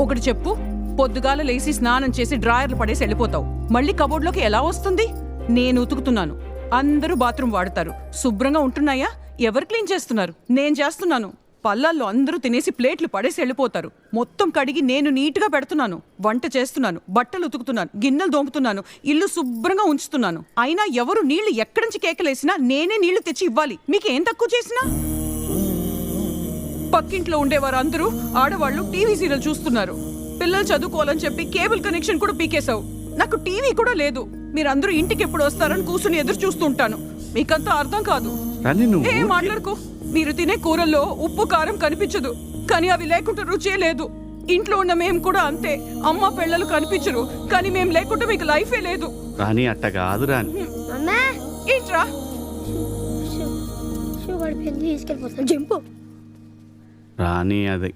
ఒకటి చెప్పు. పొద్దుగాల లేచి స్నానం చేసి డ్రాయర్లు పడేసి వెళ్ళిపోతావు. మళ్ళీ కబోర్డ్లోకి ఎలా వస్తుంది? నేను ఉతుకుతున్నాను. అందరూ బాత్రూమ్ వాడతారు. శుభ్రంగా ఉంటున్నాయా? ఎవరు క్లీన్ చేస్తున్నారు? నేను చేస్తున్నాను. పల్లాల్లో అందరూ తినేసి ప్లేట్లు పడేసి వెళ్ళిపోతారు. మొత్తం కడిగి నేను నీట్గా పెడుతున్నాను. వంట చేస్తున్నాను. బట్టలు ఉతుకుతున్నాను. గిన్నెలు దోముతున్నాను. ఇల్లు శుభ్రంగా ఉంచుతున్నాను. అయినా ఎవరు నీళ్ళు ఎక్కడి నుంచి కేకలేసినా నేనే నీళ్ళు తెచ్చి ఇవ్వాలి. మీకేం తక్కువ చేసినా? పక్కింట్లో ఉండేవారు అందరూ ఆడవాళ్ళు టీవీ సీరియల్ చూస్తున్నారు. పిల్లలు చదువుకోవాలని చెప్పి కేబుల్ కనెక్షన్ కూడా పీకేశావు. నాకు టీవీ కూడా లేదు. మీరందరూ ఇంటికి ఎప్పుడు వస్తారని కూర్చుని ఎదురు చూస్తుంటాను. మీకంతా అర్థం కాదు. ఏ మాట్లాడుకో. మీరు తినే కూరల్లో ఉప్పు కారం కనిపించదు. కానీ అవి లేకుండా రుచే లేదు. ఇంట్లో ఉన్న మేము కూడా అంతే. అమ్మ పిల్లలు కనిపించరు. కానీ మేము లేకుండా మీకు లైఫే లేదు. రాణి అట్ట కాదు ఏంట్రా? తీసుకెళ్ళిపోతాను జంపు. రాణి అది